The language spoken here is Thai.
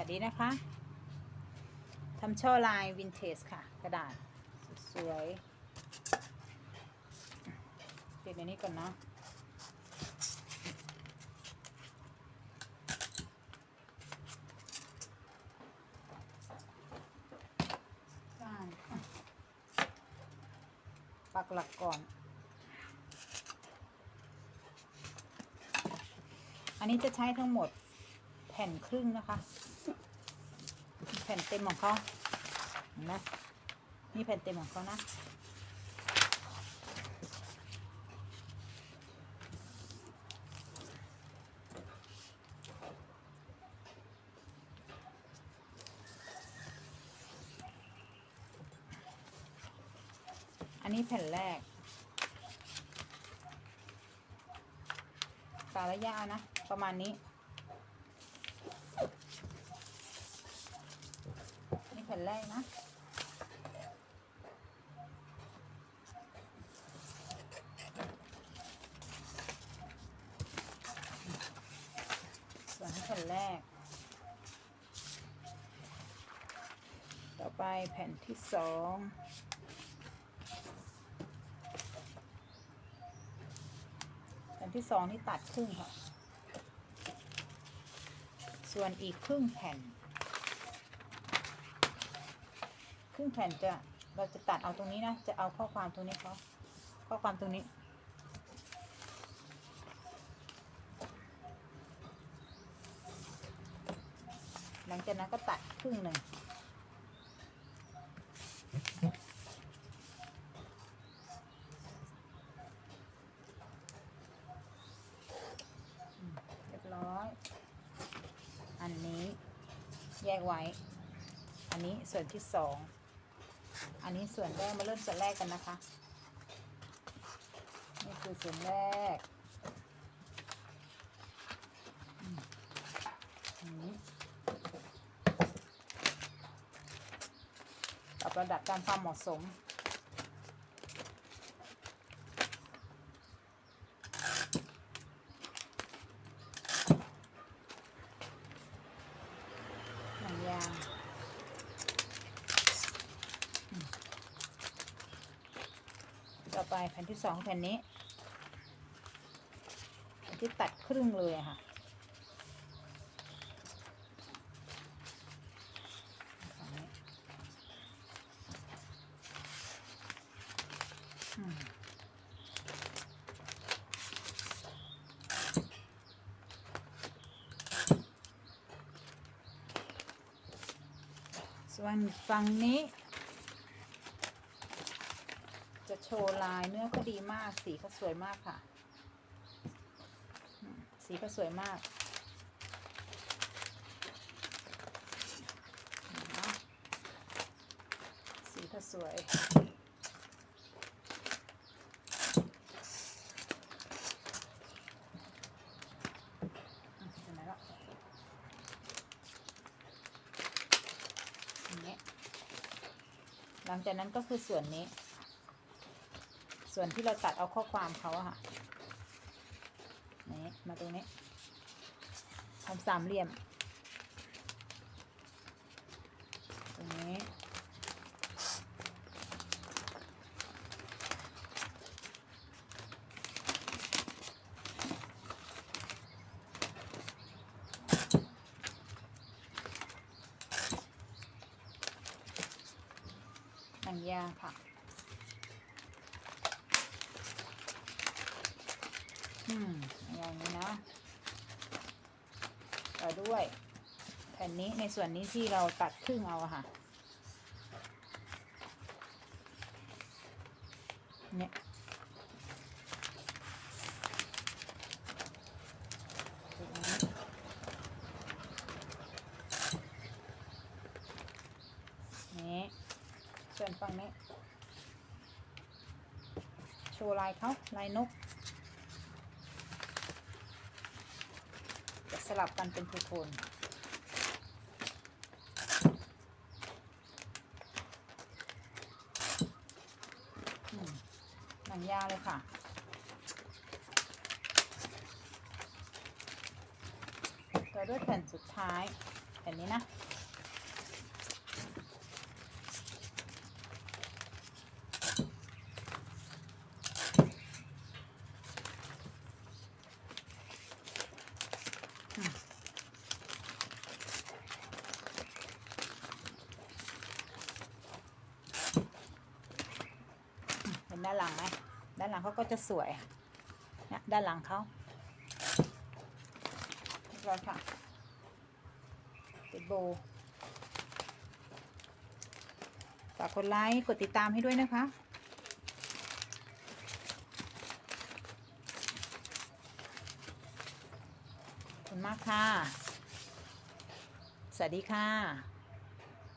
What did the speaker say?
วัสดีนะคะทำช่อลายวินเทจค่ะ กระดาษสวยๆปิดในนี้ก่อนเนาะอ่ปักหลักก่อน อันนี้จะใช้ทั้งหมดแผ่นครึ่งนะคะ แผ่นเต็มของเขาเห็นไหมนี่แผ่นเต็มของเขานะอันนี้แผ่นแรกตาระยะนะ ประมาณนี้ นี่แผ่นแรกนะส่วนแผ่นแรก ต่อไปแผ่นที่สองแผ่นที่สองที่ตัดครึ่งค่ะ ส่วนอีกครึ่งแผ่น ครึ่งแผ่นจะเราจะตัดเอาตรงนี้นะ จะเอาข้อความตรงนี้เขาข้อความตรงนี้ หลังจากนั้นก็ตัดครึ่งหนึ่งเรียบร้อย อันนี้แยกไว้ อันนี้ส่วนที่สอง อันนี้ส่วนแรกมาเริ่มส่วนแรกกันนะคะ นี่คือส่วนแรกปรับระดับตามความเหมาะสม หนังยางอืมต่อ ไปแผ่นที่สองแผ่นนี้แผ่นที่ตัดครึ่งเลยค่ะส่วนฝั่งนี้ จะ โชว์ลายเนื้อก็ดีมาก สีก็สวยมากค่ะ สีก็สวยมากสีก็สวยหลังจากนั้นก็คือส่วนนี้ ส่วนที่เราตัดเอาข้อความเขาอะค่ะนี่มาตรงนี้ทำสามเหลี่ยม ตรงนี้หนังยาค่ะ อืมอย่างนี้นะ ต่อด้วยแผ่นนี้ในส่วนนี้ที่เราตัดครึ่งเอาค่ะ เนี่ยนี้ส่วนฝั่งนี้ โชว์ลายเขาลายนก จะ สลับกันเป็นโทนหนังยาวเลยค่ะต่อด้วยแผ่นสุดท้ายแบบนี้นะ ด้านหลังไหมด้านหลังเขาก็จะสวยเนี่ยด้านหลังเขาเรียบร้อยค่ะติดโบฝากกดไลค์กดติดตามให้ด้วยนะคะขอบคุณมากค่ะ สวัสดีค่ะ